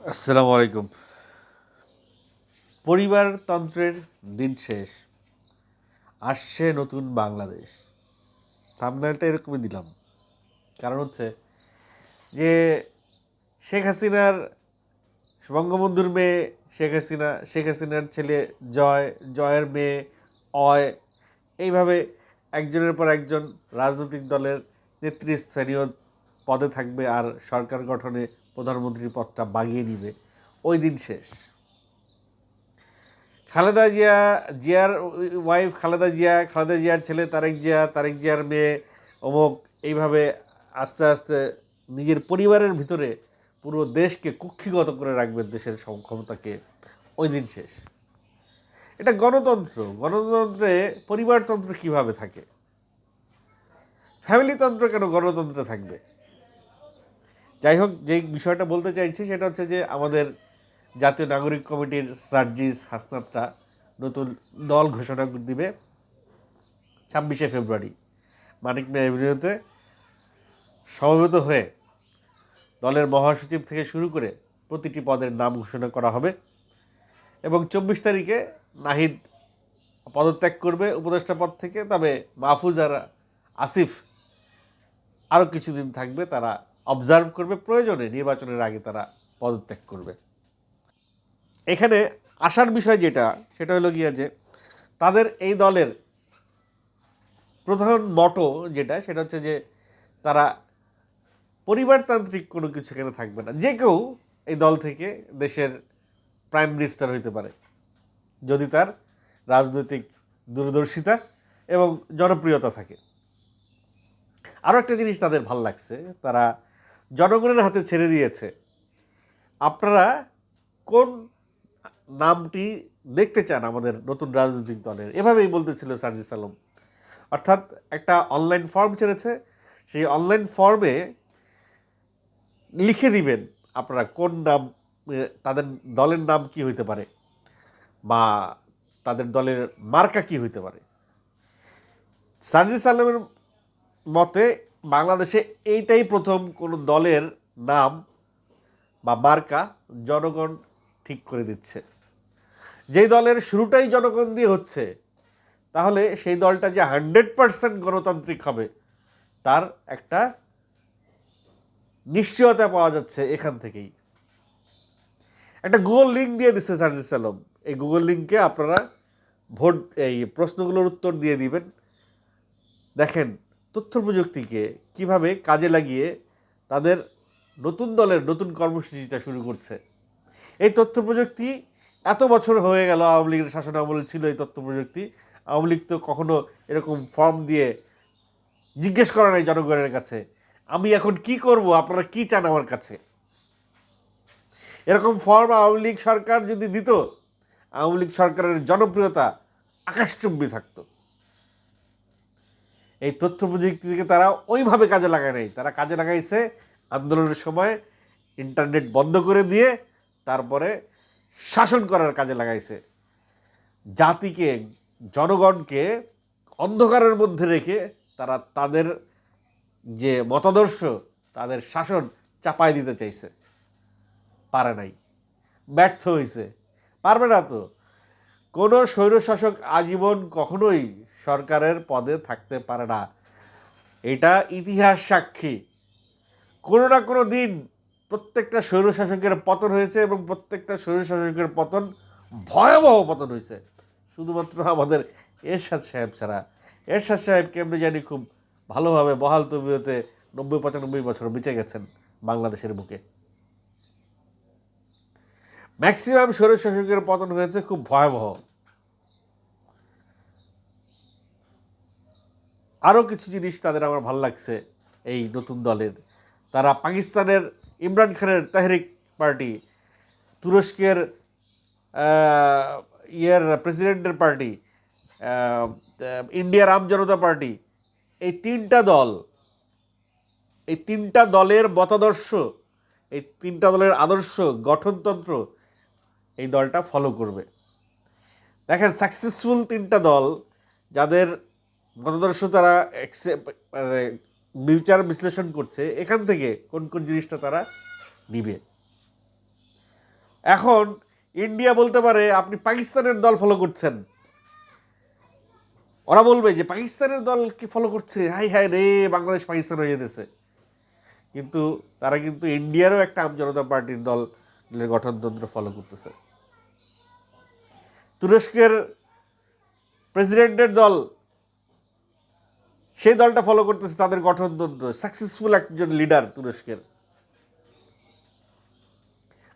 আসসালামু আলাইকুম। পরিবারতন্ত্রের দিন শেষ, আসছে নতুন বাংলাদেশ। সামনেটা এরকমই দিলাম। কারণ হচ্ছে যে শেখ হাসিনার বঙ্গবন্ধুর মেয়ে, শেখ হাসিনা, শেখ হাসিনার ছেলে জয়, জয়ের মেয়ে অয়, এইভাবে একজনের পর একজন রাজনৈতিক দলের নেতৃস্থানীয় পদে থাকবে আর সরকার গঠনে প্রধানমন্ত্রীর পদটা বাগিয়ে নিবে। ওই দিন শেষ। খালেদা জিয়া, জিয়ার ওয়াইফ খালেদা জিয়া, খালেদা জিয়ার ছেলে তারেক জিয়া, তারেক জিয়ার মেয়ে অমুক এইভাবে আস্তে আস্তে নিজের পরিবারের ভিতরে পুরো দেশকে কুক্ষিগত করে রাখবে দেশের ক্ষমতাকে ওই দিন শেষ। এটা গণতন্ত্র। গণতন্ত্রে পরিবারতন্ত্র কীভাবে থাকে? ফ্যামিলিতন্ত্র কেন গণতন্ত্রে থাকবে? যাই হোক, যে বিষয়টা বলতে চাইছি সেটা হচ্ছে যে আমাদের জাতীয় নাগরিক কমিটির সার্জিস হাসনাতরা নতুন দল ঘোষণা দিবে ছাব্বিশে ফেব্রুয়ারি মানিক মিয়া এভিনিউতে সমবেত হয়ে দলের মহাসচিব থেকে শুরু করে প্রতিটি পদের নাম ঘোষণা করা হবে এবং চব্বিশ তারিখে নাহিদ পদত্যাগ করবে উপদেষ্টা পদ থেকে। তবে মাহফুজ আর আসিফ আরও কিছুদিন থাকবে, তারা অবজার্ভ করবে, প্রয়োজনে নির্বাচনের আগে তারা পদত্যাগ করবে। এখানে আসার বিষয় যেটা, সেটা হলো গিয়া যে তাদের এই দলের প্রধান মটো যেটা, সেটা হচ্ছে যে তারা পরিবারতান্ত্রিক কোনো কিছু এখানে থাকবে না। যে কেউ এই দল থেকে দেশের প্রাইম মিনিস্টার হইতে পারে। যদি তার রাজনৈতিক দূরদর্শিতা এবং জনপ্রিয়তা থাকে। আরও একটা জিনিস তাদের ভালো লাগছে, তারা জনগণের হাতে ছেড়ে দিয়েছে। আপনারা কোন নামটি দেখতে চান আমাদের নতুন রাজনৈতিক দলের? এভাবেই বলতেছিল সার্জিস আলম। অর্থাৎ একটা অনলাইন ফর্ম ছেড়েছে। সেই অনলাইন ফর্মে লিখে দিবেন আপনারা কোন নাম তাদের দলের নাম কি হইতে পারে বা তাদের দলের মার্কা কি হইতে পারে। সার্জিস আলমের মতে বাংলাদেশে এইটাই প্রথম কোনো দলের নাম বা মার্কা জনগণ ঠিক করে দিচ্ছে। যেই দলের শুরুটাই জনগণ দিয়ে হচ্ছে, তাহলে সেই দলটা যে হান্ড্রেড পার্সেন্ট গণতান্ত্রিক হবে, তার একটা নিশ্চয়তা পাওয়া যাচ্ছে এখান থেকেই। একটা গুগল লিঙ্ক দিয়ে দিচ্ছে সার্জিস আলম। এই গুগল লিঙ্কে আপনারা ভোট, এই প্রশ্নগুলোর উত্তর দিয়ে দিবেন। দেখেন তথ্য প্রযুক্তিকে কীভাবে কাজে লাগিয়ে তাদের নতুন দলের নতুন কর্মসূচিটা শুরু করছে। এই তথ্য প্রযুক্তি এত বছর হয়ে গেল, আওয়ামী লীগের শাসন আমলে ছিল এই তথ্য প্রযুক্তি আওয়ামী লীগ তো কখনো এরকম ফর্ম দিয়ে জিজ্ঞেস করা নাই জনগণের কাছে, আমি এখন কি করব? আপনারা কি চান আমার কাছে? এরকম ফর্ম আওয়ামী লীগ সরকার যদি দিত, আওয়ামী লীগ সরকারের জনপ্রিয়তা আকাশচুম্বী থাকতো। এই তথ্য প্রযুক্তিকে তারা ওইভাবে কাজে লাগায় নাই। তারা কাজে লাগাইছে আন্দোলনের সময়, ইন্টারনেট বন্ধ করে দিয়ে তারপরে শাসন করার কাজে লাগাইছে। জাতিকে, জনগণকে অন্ধকারের মধ্যে রেখে তারা তাদের যে মতাদর্শ, তাদের শাসন চাপাই দিতে চাইছে। পারে নাই। ব্যর্থ হয়েছে পারবে না তো। কোনো স্বৈরশাসক আজীবন কখনোই সরকারের পদে থাকতে পারে না। এটা ইতিহাস সাক্ষী। কোনো না কোনো দিন প্রত্যেকটা স্বৈরশাসকের পতন হয়েছে এবং প্রত্যেকটা স্বৈরশাসকের পতন ভয়াবহ পতন হয়েছে। শুধুমাত্র আমাদের এরশাদ সাহেব ছাড়া। এরশাদ সাহেব কেমনি জানি খুব ভালোভাবে বহাল তবিয়তে নব্বই পঁচানব্বই বছর বেঁচে গেছেন বাংলাদেশের বুকে। ম্যাক্সিমাম স্বৈরশাসকের পতন হয়েছে খুব ভয়াবহ। আরও কিছু জিনিস তাদের আমার ভালো লাগছে এই নতুন দলের। তারা পাকিস্তানের ইমরান খানের তাহরিক পার্টি, তুরস্কের ইয়ের প্রেসিডেন্টের পার্টি ইন্ডিয়ার আম জনতা পার্টি, এই তিনটা দল, এই তিনটা দলের মতাদর্শ, এই তিনটা দলের আদর্শ, গঠনতন্ত্র এই দলটা ফলো করবে। দেখেন সাকসেসফুল তিনটা দল যাদের মতাদর্শ তারা মানে বিচার বিশ্লেষণ করছে এখান থেকে কোন কোন জিনিসটা তারা নিবে। এখন ইন্ডিয়া বলতে পারে, আপনি পাকিস্তানের দল ফলো করছেন। ওরা বলবে যে, পাকিস্তানের দল কি ফলো করছে? হাই হাই রে, বাংলাদেশ পাকিস্তান হয়ে যেতেছে। কিন্তু তারা কিন্তু ইন্ডিয়ারও একটা আম জনতা পার্টির দল গঠনতন্ত্র ফলো করতেছে। তুরস্কের প্রেসিডেন্টের দল সেই দলটা ফলো করতেছে তাদের গঠনতন্ত্র সাকসেসফুল একজন লিডার তুরস্কের।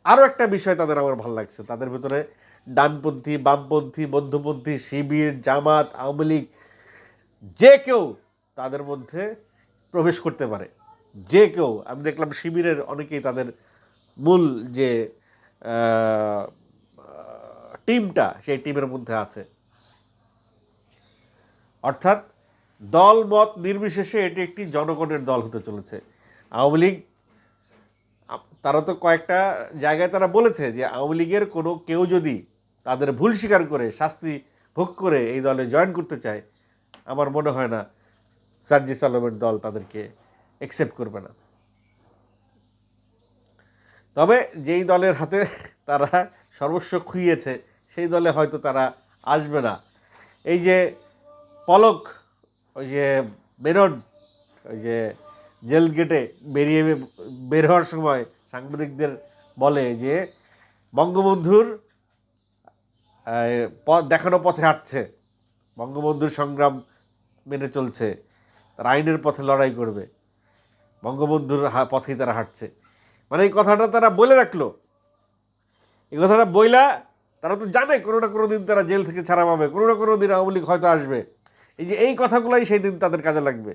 আরও একটা বিষয় তাদের আমার ভালো লাগছে। তাদের ভিতরে ডানপন্থী, বামপন্থী, মধ্যপন্থী, শিবির, জামাত, আওয়ামী লীগ, যে কেউ তাদের মধ্যে প্রবেশ করতে পারে। যে কেউ, আমি দেখলাম শিবিরের অনেকেই তাদের মূল যে টিমটা সেই টিমের মধ্যে আছে। অর্থাৎ দল মত নির্বিশেষে এটি একটি জনগণের দল হতে চলেছে। আওয়ামী লীগ, তারা তো কয়েকটা জায়গায় তারা বলেছে যে আওয়ামী লীগের কোনো কেউ যদি তাদের ভুল স্বীকার করে, শাস্তি ভোগ করে এই দলে জয়েন করতে চায়, আমার মনে হয় না সার্জিস আলমের দল তাদেরকে অ্যাকসেপ্ট করবে না। তবে যেই দলের হাতে তারা সর্বস্ব খুইয়েছে, সেই দলে হয়তো তারা আসবে না। এই যে পলক ওই যে বেরন, ওই যে জেল গেটে বেরিয়ে বের হওয়ার সময় সাংবাদিকদের বলে যে, বঙ্গবন্ধুর পথ দেখানো পথে হাঁটছে। বঙ্গবন্ধুর সংগ্রাম মেনে চলছে। তারা আইনের পথে লড়াই করবে। বঙ্গবন্ধুর পথেই তারা হাঁটছে। মানে এই কথাটা তারা বলে রাখল। এই কথাটা বইলা তারা তো জানে, কোনো না কোনো দিন তারা জেল থেকে ছাড়া পাবে। কোনো না কোনো দিন আওয়ামী লীগ হয়তো আসবে। এই যে এই কথাগুলাই সেই দিন তাদের কাজে লাগবে।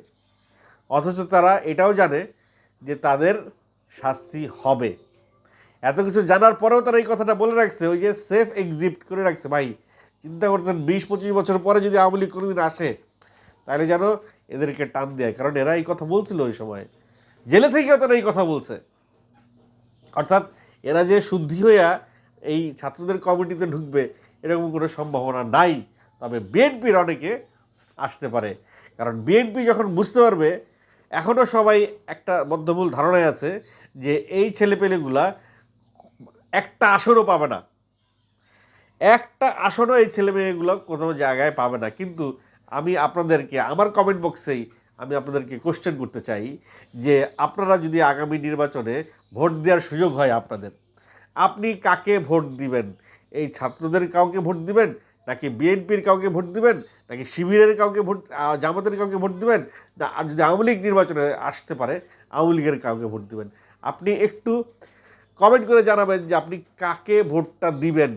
অথচ তারা এটাও জানে যে তাদের শাস্তি হবে। এত কিছু জানার পরেও তারা এই কথাটা বলে রাখছে, ওই যে সেফ এক্সিপ্ট করে রাখছে। ভাই, চিন্তা করছেন, বিশ, পঁচিশ বছর পরে যদি আওয়ামী লীগ কোনোদিন আসে, তাহলে যেন এদেরকে টান দেয়। কারণ এরা এই কথা বলছিল ওই সময়। জেলে থেকেও তারা এই কথা বলছে। অর্থাৎ এরা যে শুদ্ধি হইয়া এই ছাত্রদের কমিটিতে ঢুকবে, এরকম কোনো সম্ভাবনা নাই। তবে বিএনপির অনেকে আসতে পারে। কারণ বিএনপি যখন বুঝতে পারবে এখনও সবাই একটা মধ্যমূল ধারণায় আছে যে এই ছেলেপেলেগুলা একটা আসনও পাবে না। একটা আসনও এই ছেলেমেয়েগুলো কোনো জায়গায় পাবে না। কিন্তু আমি আপনাদেরকে, আমার কমেন্ট বক্সেই আমি আপনাদেরকে কোশ্চেন করতে চাই যে আপনারা যদি আগামী নির্বাচনে ভোট দেওয়ার সুযোগ হয় আপনাদের, আপনি কাকে ভোট দিবেন? এই ছাত্রদের কাউকে ভোট দিবেন? নাকি বিএনপির কাউকে ভোট দিবেন? নাকি শিবিরের কাউকে ভোট জামাতের কাউকে ভোট দিবেন? না, আর যদি আওয়ামী লীগ নির্বাচনে আসতে পারে, আওয়ামী লীগের কাউকে ভোট দেবেন? আপনি একটু কমেন্ট করে জানাবেন যে আপনি কাকে ভোটটা দিবেন?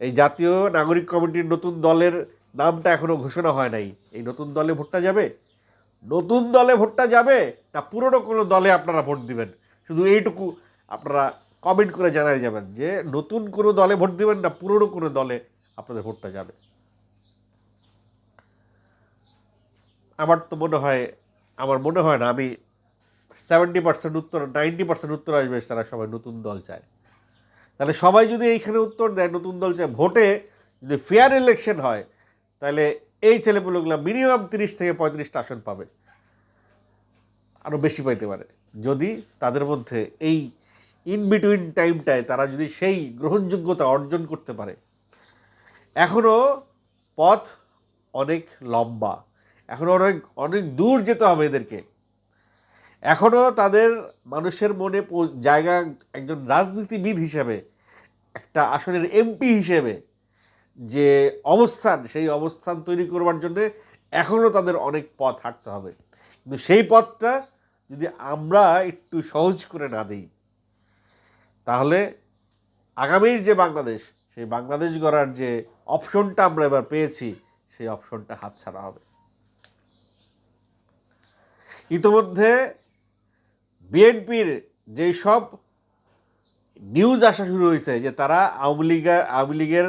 এই জাতীয় নাগরিক কমিটির নতুন দলের নামটা এখনও ঘোষণা হয় নাই। এই নতুন দলে ভোটটা যাবে? নতুন দলে ভোটটা যাবে? না পুরনো কোনো দলে আপনারা ভোট দিবেন? শুধু এইটুকু আপনারা কমেন্ট করে জানাই যাবেন যে নতুন কোনো দলে ভোট দিবেন না, পুরনো কোনো দলে আপনাদের ভোটটা যাবে। আমার তো মনে হয়, আমার মনে হয় না, আমি সেভেন্টি পার্সেন্ট উত্তর নাইনটি পার্সেন্ট উত্তর আসবে তারা সবাই নতুন দল চায়। তাহলে সবাই যদি এইখানে উত্তর দেয়, নতুন দল চায়, ভোটে যদি ফেয়ার ইলেকশন হয়, তাহলে এই ছেলেপুলোগুলো মিনিমাম তিরিশ থেকে পঁয়ত্রিশটা আসন পাবে। আরও বেশি পাইতে পারে। যদি তাদের মধ্যে এই ইন বিটুইন টাইমটায় তারা যদি সেই গ্রহণযোগ্যতা অর্জন করতে পারে। এখনও পথ অনেক লম্বা এখনও অনেক অনেক দূর যেতে হবে এদেরকে। এখনও তাদের মানুষের মনে জায়গা একজন রাজনীতিবিদ হিসেবে, একটা আসনের এমপি হিসেবে যে অবস্থান, সেই অবস্থান তৈরি করবার জন্য এখনও তাদের অনেক পথ হাঁটতে হবে। কিন্তু সেই পথটা যদি আমরা একটু সহজ করে না দিই তাহলে আগামীর যে বাংলাদেশ, সেই বাংলাদেশ গড়ার যে অপশনটা আমরা এবার পেয়েছি, সেই অপশনটা হাতছাড়া হবে। ইতোমধ্যে বিএনপির যেই সব নিউজ আসা শুরু হয়েছে, যে তারা আওয়ামী লীগের আওয়ামী লীগের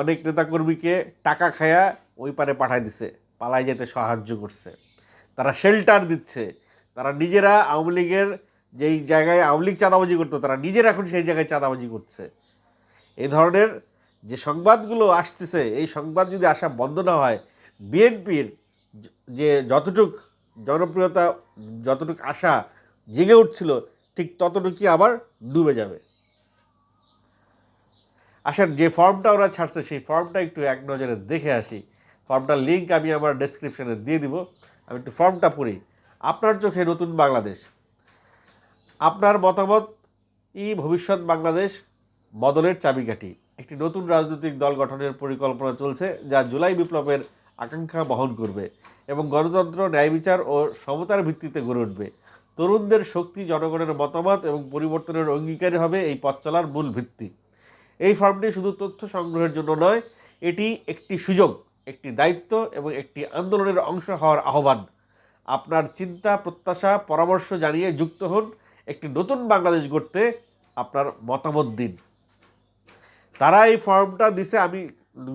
অনেক নেতাকর্মীকে টাকা খায়া ওই পারে পাঠায় দিছে, পালায় যেতে সাহায্য করছে। তারা শেল্টার দিচ্ছে। তারা নিজেরা আওয়ামী লীগের যেই জায়গায় আওয়ামী লীগ চাঁদাবাজি করতো, তারা নিজেরা এখন সেই জায়গায় চাঁদাবাজি করছে। এই ধরনের যে সংবাদগুলো আসতেছে, এই সংবাদ যদি আসা বন্ধ না হয়, বিএনপির যে যতটুক জনপ্রিয়তা, যতটুক আশা জেগে উঠছিল, ঠিক ততটুকুই আবার ডুবে যাবে। আসেন, যে ফর্মটা ওরা ছাড়ছে, সেই ফর্মটা একটু এক নজরে দেখে আসি। ফর্মটার লিঙ্ক আমি আমার ডেসক্রিপশনে দিয়ে দিব। আমি একটু ফর্মটা পড়ি। আপনার চোখে নতুন বাংলাদেশ। আপনার মতামত, ই ভবিষ্যৎ বাংলাদেশ বদলের চাবিকাঠি। একটি নতুন রাজনৈতিক দল গঠনের পরিকল্পনা চলছে, যা জুলাই বিপ্লবের আকাঙ্ক্ষা বহন করবে এবং গণতন্ত্র, ন্যায় বিচার ও সমতার ভিত্তিতে গড়ে উঠবে। তরুণদের শক্তি, জনগণের মতামত এবং পরিবর্তনের অঙ্গীকারী হবে এই পথ চলার মূল ভিত্তি। এই ফর্মটি শুধু তথ্য সংগ্রহের জন্য নয়, এটি একটি সুযোগ, একটি দায়িত্ব এবং একটি আন্দোলনের অংশ হওয়ার আহ্বান। আপনার চিন্তা, প্রত্যাশা, পরামর্শ জানিয়ে যুক্ত হন একটি নতুন বাংলাদেশ গড়তে আপনার মতামত দিন। তারা এই ফর্মটা দিছে, আমি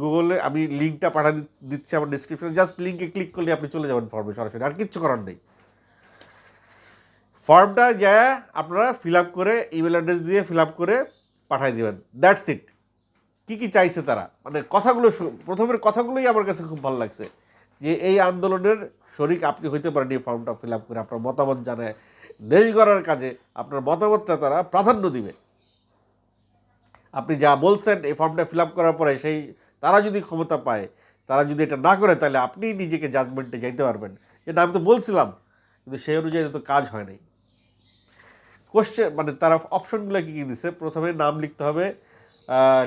গুগলে আমি লিঙ্কটা পাঠা দিচ্ছি আমার ডিসক্রিপশনে জাস্ট লিঙ্কে ক্লিক করলে আপনি চলে যাবেন ফর্মে সরাসরি, আর কিচ্ছু করার নেই। ফর্মটা যা আপনারা ফিল আপ করে ইমেল অ্যাড্রেস দিয়ে ফিল আপ করে পাঠিয়ে দেবেন। দ্যাটস ইট কী কী চাইছে তারা? মানে কথাগুলো প্রথমের কথাগুলোই আমার কাছে খুব ভালো লাগছে। যে এই আন্দোলনের শরিক আপনি হইতে পারেন এই ফর্মটা ফিল আপ করে, আপনার মতামত জানায় দেশ গড়ার কাজে আপনার মতামতটা তারা প্রাধান্য দিবে। আপনি যা বলছেন, এই ফর্মটা ফিল আপ করার পরে সেই, তারা যদি ক্ষমতা পায়, তারা যদি এটা না করে, তাহলে আপনি নিজেকে জাজমেন্টে যাইতে পারবেন। যে আমি তো বলছিলাম, কিন্তু সেই অনুযায়ী তো কাজ হয় নাই। কোশ্চেন মানে তারা অপশনগুলো কী কী দিছে? প্রথমে নাম লিখতে হবে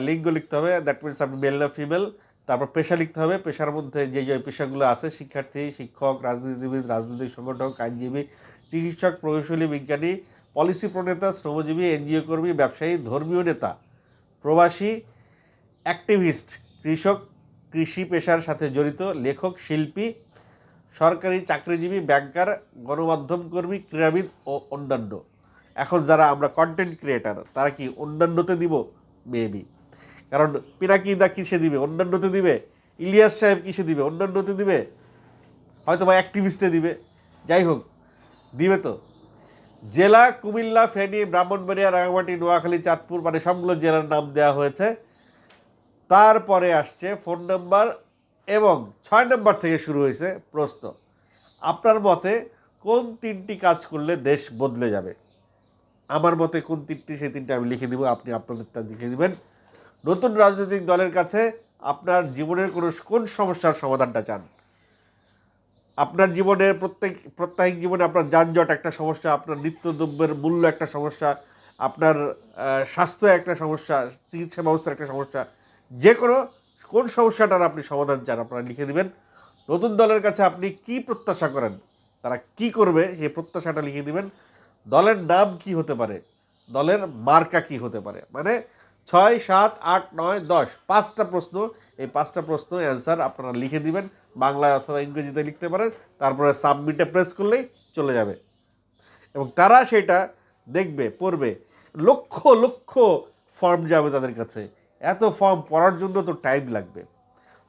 লিঙ্গ লিখতে হবে দ্যাট মিনস আপনি মেল না ফিমেল তারপর পেশা লিখতে হবে। পেশার মধ্যে যে যে পেশাগুলো আছে, শিক্ষার্থী, শিক্ষক, রাজনীতিবিদ, রাজনৈতিক সংগঠক, আইনজীবী চিকিৎসক, প্রকৌশলী, বিজ্ঞানী, পলিসি প্রণেতা, শ্রমজীবী, এনজিও কর্মী, ব্যবসায়ী, ধর্মীয় নেতা, প্রবাসী, অ্যাক্টিভিস্ট, কৃষক, কৃষি পেশার সাথে জড়িত, লেখক, শিল্পী, সরকারি চাকরিজীবী, ব্যাংকার, গণমাধ্যম কর্মী, ক্রীড়াবিদ ও অন্যান্য। এখন যারা আমরা কন্টেন্ট ক্রিয়েটার তারা কি অন্যান্যতে দিব? মেবি কারণ পিনাকিদা কিসে দিবে? অন্যান্যতে দিবে? ইলিয়াস সাহেব কিসে দিবে? অন্যান্যতে দিবে? হয়তো বা অ্যাক্টিভিস্টে দিবে। যাই হোক দিবে তো। জেলা কুমিল্লা, ফেনী, ব্রাহ্মণবাড়িয়া রাঙামাটি নোয়াখালী, চাঁদপুর মানে সবগুলো জেলার নাম দেওয়া হয়েছে। তারপরে আসছে ফোন নাম্বার এবং ছয় নম্বর থেকে শুরু হয়েছে প্রশ্ন। আপনার মতে কোন তিনটি কাজ করলে দেশ বদলে যাবে? আমার মতে কোন তিনটি, সেই তিনটে আমি লিখে দেবো, আপনি আপনাদেরটা লিখে দেবেন। নতুন রাজনৈতিক দলের কাছে আপনার জীবনের কোনো, কোন সমস্যার সমাধানটা চান? আপনার জীবনের প্রত্যেক প্রত্যাহিক জীবনে আপনার যানজট একটা সমস্যা, আপনার নিত্যদ্রব্যের মূল্য একটা সমস্যা, আপনার স্বাস্থ্য একটা সমস্যা, চিকিৎসা ব্যবস্থার একটা সমস্যা যে কোনো কোন সমস্যাটার আপনি সমাধান চান আপনারা লিখে দিবেন। নতুন দলের কাছে আপনি কি প্রত্যাশা করেন, তারা কি করবে সেই প্রত্যাশাটা লিখে দিবেন। দলের নাম কি হতে পারে, দলের মার্কা কি হতে পারে মানে ছয়, সাত, আট, নয়, দশ। পাঁচটা প্রশ্ন। এই পাঁচটা প্রশ্ন অ্যান্সার আপনারা লিখে দিবেন। বাংলা অথবা ইংরেজিতে লিখতে পারেন। তারপরে সাবমিটে প্রেস করলেই চলে যাবে। এবং তারা সেটা দেখবে, পড়বে। লক্ষ লক্ষ ফর্ম যাবে তাদের কাছে। এত ফর্ম পড়ার জন্য তো টাইম লাগবে।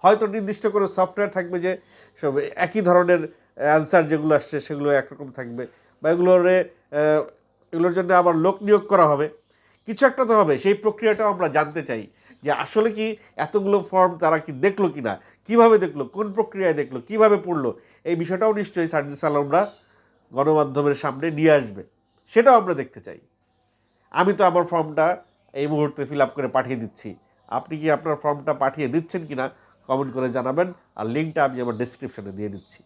হয়তো নির্দিষ্ট করে সফটওয়্যার থাকবে যে, সব একই ধরনের অ্যান্সার যেগুলো আসছে সেগুলো একরকম থাকবে। বা এগুলোরে এগুলোর জন্য আবার লোক নিয়োগ করা হবে। কিছু একটা তো হবে, সেই প্রক্রিয়াটাও আমরা জানতে চাই যে আসলে কি এতগুলো ফর্ম তারা কি দেখল কি না কীভাবে দেখল, কোন প্রক্রিয়ায় দেখল, কীভাবে পড়ল, এই বিষয়টাও নিশ্চয়ই সার্জিস আলমরা গণমাধ্যমের সামনে নিয়ে আসবে, সেটাও আমরা দেখতে চাই। আমি তো আমার ফর্মটা এই মুহূর্তে ফিল আপ করে পাঠিয়ে দিচ্ছি। আপনি কি আপনার ফর্মটা পাঠিয়ে দিচ্ছেন কি না কমেন্ট করে জানাবেন, আর লিঙ্কটা আমি আমার ডিসক্রিপশনে দিয়ে দিচ্ছি।